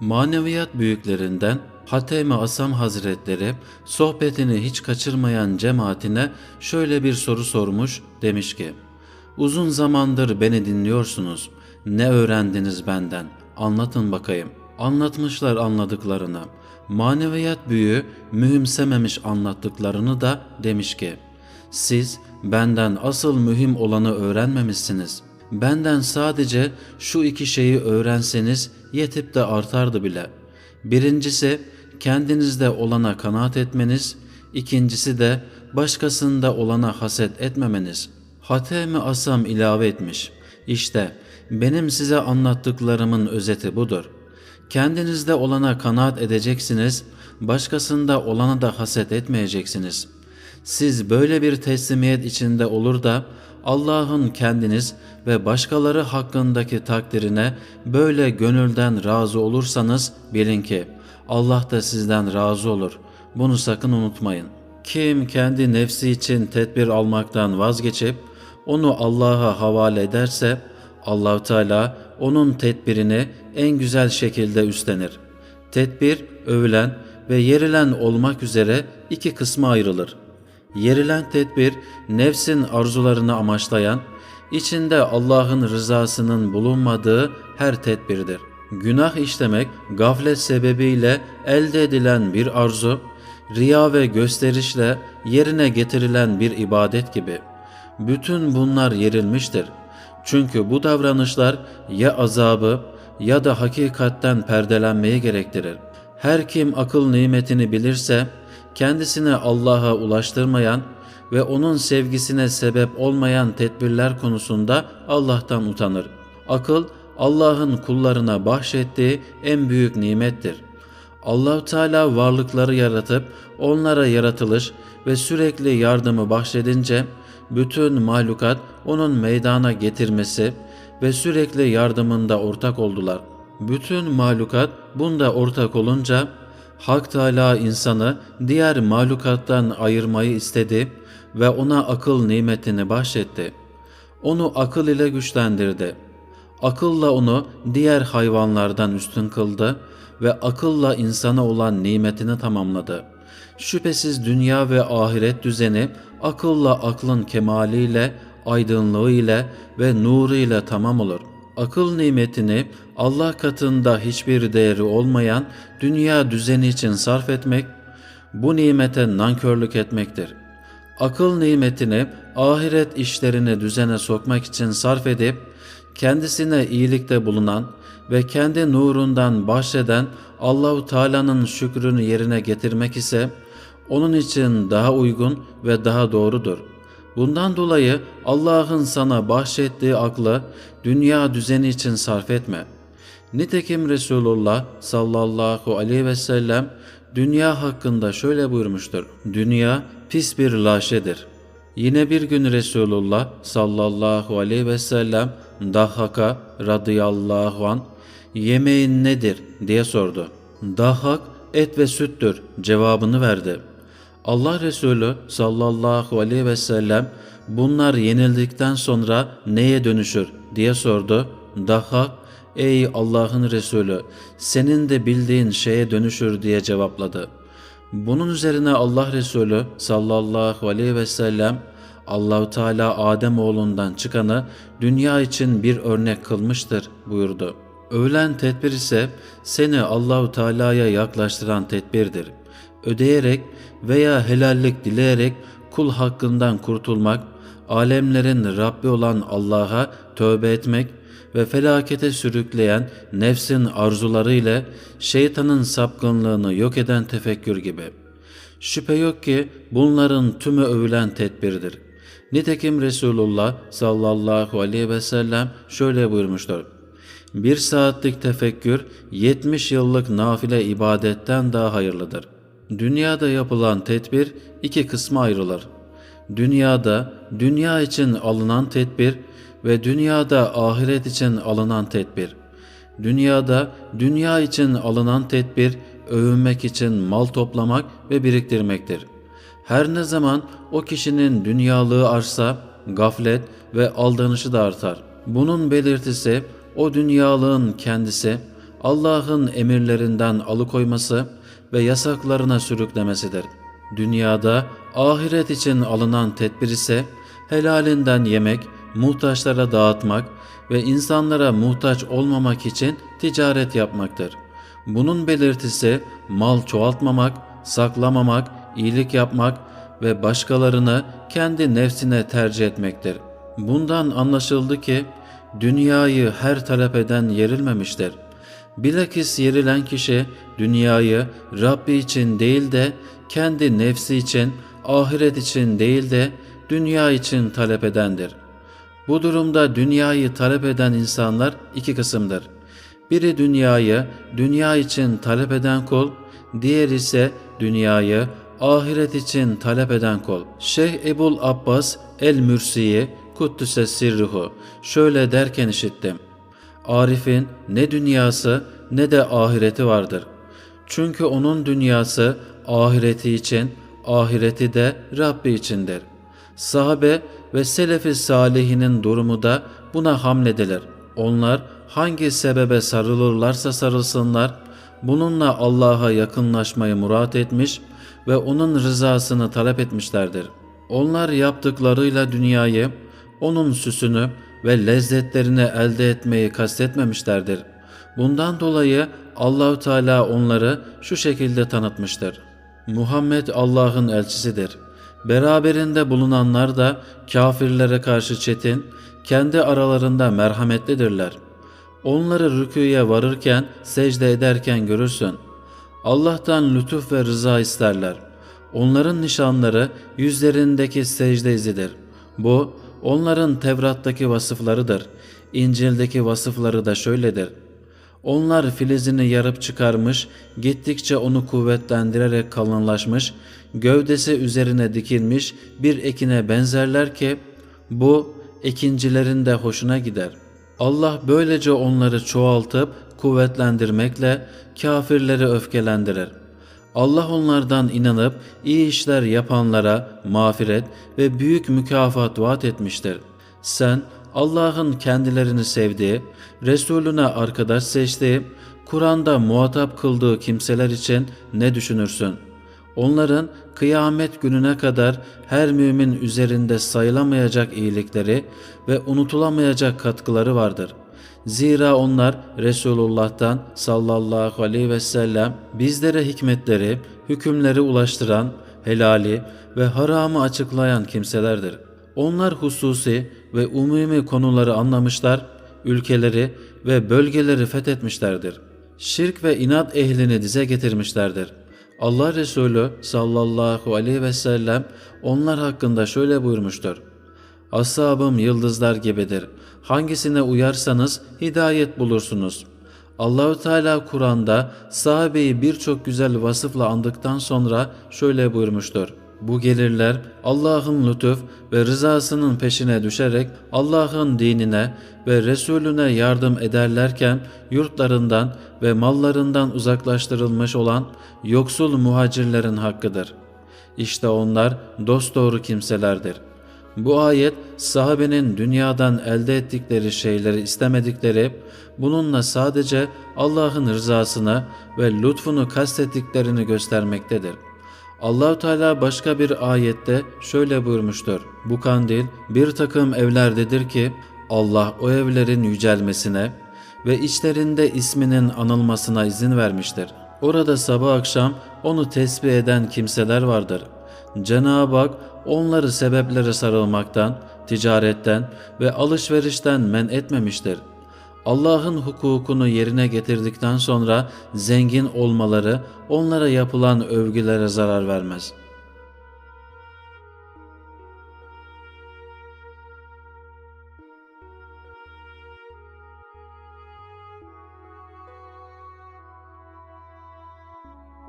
Maneviyat büyüklerinden Hatemi Asam Hazretleri sohbetini hiç kaçırmayan cemaatine şöyle bir soru sormuş demiş ki Uzun zamandır beni dinliyorsunuz. Ne öğrendiniz benden? Anlatın bakayım. Anlatmışlar anladıklarını. Maneviyat büyüğü mühimsememiş anlattıklarını da demiş ki siz benden asıl mühim olanı öğrenmemişsiniz. Benden sadece şu iki şeyi öğrenseniz yetip de artardı bile. Birincisi kendinizde olana kanaat etmeniz, ikincisi de başkasında olana haset etmemeniz. Hatemi Asam ilave etmiş. İşte benim size anlattıklarımın özeti budur. Kendinizde olana kanaat edeceksiniz, başkasında olana da haset etmeyeceksiniz. Siz böyle bir teslimiyet içinde olur da Allah'ın kendiniz ve başkaları hakkındaki takdirine böyle gönülden razı olursanız bilin ki Allah da sizden razı olur. Bunu sakın unutmayın. Kim kendi nefsi için tedbir almaktan vazgeçip onu Allah'a havale ederse Allahu Teala onun tedbirini en güzel şekilde üstlenir. Tedbir övülen ve yerilen olmak üzere iki kısma ayrılır. Yerilen tedbir nefsin arzularını amaçlayan, içinde Allah'ın rızasının bulunmadığı her tedbirdir. Günah işlemek gaflet sebebiyle elde edilen bir arzu, riya ve gösterişle yerine getirilen bir ibadet gibi. Bütün bunlar yerilmiştir. Çünkü bu davranışlar ya azabı ya da hakikatten perdelenmeyi gerektirir. Her kim akıl nimetini bilirse, kendisini Allah'a ulaştırmayan ve onun sevgisine sebep olmayan tedbirler konusunda Allah'tan utanır. Akıl Allah'ın kullarına bahşettiği en büyük nimettir. Allahu Teala varlıkları yaratıp onlara yaratılış ve sürekli yardımı bahşedince bütün mahlukat onun meydana getirmesi ve sürekli yardımında ortak oldular. Bütün mahlukat bunda ortak olunca Hak Teala insanı diğer mahlukattan ayırmayı istedi ve ona akıl nimetini bahşetti. Onu akıl ile güçlendirdi. Akılla onu diğer hayvanlardan üstün kıldı ve akılla insana olan nimetini tamamladı. Şüphesiz dünya ve ahiret düzeni akılla aklın kemaliyle, aydınlığı ile ve nuru ile tamam olur. Akıl nimetini Allah katında hiçbir değeri olmayan dünya düzeni için sarf etmek, bu nimete nankörlük etmektir. Akıl nimetini ahiret işlerini düzene sokmak için sarf edip, kendisine iyilikte bulunan ve kendi nurundan bahşeden Allahu Teala'nın şükrünü yerine getirmek ise onun için daha uygun ve daha doğrudur. Bundan dolayı Allah'ın sana bahşettiği aklı dünya düzeni için sarf etme. Nitekim Resulullah sallallahu aleyhi ve sellem dünya hakkında şöyle buyurmuştur. Dünya pis bir laşedir. Yine bir gün Resulullah sallallahu aleyhi ve sellem Dahhak'a radıyallahu an yemeğin nedir diye sordu. Dahhak et ve süttür cevabını verdi. Allah Resulü sallallahu aleyhi ve sellem bunlar yenildikten sonra neye dönüşür diye sordu. Dahhak ey Allah'ın Resulü senin de bildiğin şeye dönüşür diye cevapladı. Bunun üzerine Allah Resulü sallallahu aleyhi ve sellem Allahu Teala Adem oğlundan çıkanı dünya için bir örnek kılmıştır buyurdu. Öğlen tedbir ise seni Allahu Teala'ya yaklaştıran tedbirdir. Ödeyerek veya helallik dileyerek kul hakkından kurtulmak, alemlerin Rabbi olan Allah'a tövbe etmek ve felakete sürükleyen nefsin arzuları ile şeytanın sapkınlığını yok eden tefekkür gibi. Şüphe yok ki bunların tümü övülen tedbirdir. Nitekim Resulullah sallallahu aleyhi ve sellem şöyle buyurmuştur. Bir saatlik tefekkür 70 yıllık nafile ibadetten daha hayırlıdır. Dünyada yapılan tedbir iki kısma ayrılır. Dünyada dünya için alınan tedbir ve dünyada ahiret için alınan tedbir. Dünyada dünya için alınan tedbir övünmek için mal toplamak ve biriktirmektir. Her ne zaman o kişinin dünyalığı artsa gaflet ve aldanışı da artar. Bunun belirtisi o dünyalığın kendisi Allah'ın emirlerinden alıkoyması ve yasaklarına sürüklemesidir. Dünyada ahiret için alınan tedbir ise helalinden yemek, muhtaçlara dağıtmak ve insanlara muhtaç olmamak için ticaret yapmaktır. Bunun belirtisi mal çoğaltmamak, saklamamak, iyilik yapmak ve başkalarını kendi nefsine tercih etmektir. Bundan anlaşıldı ki dünyayı her talep eden yerilmemiştir. Bilakis yerilen kişi dünyayı Rabbi için değil de kendi nefsi için, ahiret için değil de dünya için talep edendir. Bu durumda dünyayı talep eden insanlar iki kısımdır. Biri dünyayı dünya için talep eden kul, diğer ise dünyayı ahiret için talep eden kul. Şeyh Ebul Abbas el-Mürsi'yi Kuddüse Sirruhu şöyle derken işittim. Arif'in ne dünyası ne de ahireti vardır. Çünkü onun dünyası ahireti için, ahireti de Rabbi içindir. Sahabe ve selefi salihinin durumu da buna hamledilir. Onlar hangi sebebe sarılırlarsa sarılsınlar, bununla Allah'a yakınlaşmayı murat etmiş ve onun rızasını talep etmişlerdir. Onlar yaptıklarıyla dünyayı, onun süsünü ve lezzetlerini elde etmeyi kastetmemişlerdir. Bundan dolayı Allahü Teala onları şu şekilde tanıtmıştır. Muhammed Allah'ın elçisidir. Beraberinde bulunanlar da kafirlere karşı çetin, kendi aralarında merhametlidirler. Onları rüküye varırken, secde ederken görürsün. Allah'tan lütuf ve rıza isterler. Onların nişanları yüzlerindeki secde izidir. Bu, onların Tevrat'taki vasıflarıdır. İncil'deki vasıfları da şöyledir. Onlar filizini yarıp çıkarmış, gittikçe onu kuvvetlendirerek kalınlaşmış, gövdesi üzerine dikilmiş bir ekine benzerler ki, bu ekincilerin de hoşuna gider. Allah böylece onları çoğaltıp kuvvetlendirmekle kafirleri öfkelendirir. Allah onlardan inanıp iyi işler yapanlara mağfiret ve büyük mükafat vaat etmiştir. Sen Allah'ın kendilerini sevdiği, Resulüne arkadaş seçtiği, Kur'an'da muhatap kıldığı kimseler için ne düşünürsün? Onların kıyamet gününe kadar her mümin üzerinde sayılamayacak iyilikleri ve unutulamayacak katkıları vardır. Zira onlar Resulullah'tan sallallahu aleyhi ve sellem bizlere hikmetleri, hükümleri ulaştıran, helali ve haramı açıklayan kimselerdir. Onlar hususi ve umumi konuları anlamışlar, ülkeleri ve bölgeleri fethetmişlerdir. Şirk ve inat ehlini dize getirmişlerdir. Allah Resulü sallallahu aleyhi ve sellem onlar hakkında şöyle buyurmuştur. Ashabım yıldızlar gibidir. Hangisine uyarsanız hidayet bulursunuz. Allahü Teala Kur'an'da sahabeyi birçok güzel vasıfla andıktan sonra şöyle buyurmuştur. Bu gelirler Allah'ın lütuf ve rızasının peşine düşerek Allah'ın dinine ve Resulüne yardım ederlerken yurtlarından ve mallarından uzaklaştırılmış olan yoksul muhacirlerin hakkıdır. İşte onlar dosdoğru kimselerdir. Bu ayet sahabenin dünyadan elde ettikleri şeyleri istemedikleri, bununla sadece Allah'ın rızasını ve lütfunu kastettiklerini göstermektedir. Allahu Teala başka bir ayette şöyle buyurmuştur. Bu kandil bir takım evlerdedir ki Allah o evlerin yücelmesine ve içlerinde isminin anılmasına izin vermiştir. Orada sabah akşam onu tesbih eden kimseler vardır. Cenab-ı Hak onları sebeplere sarılmaktan, ticaretten ve alışverişten men etmemiştir. Allah'ın hukukunu yerine getirdikten sonra zengin olmaları onlara yapılan övgülere zarar vermez.''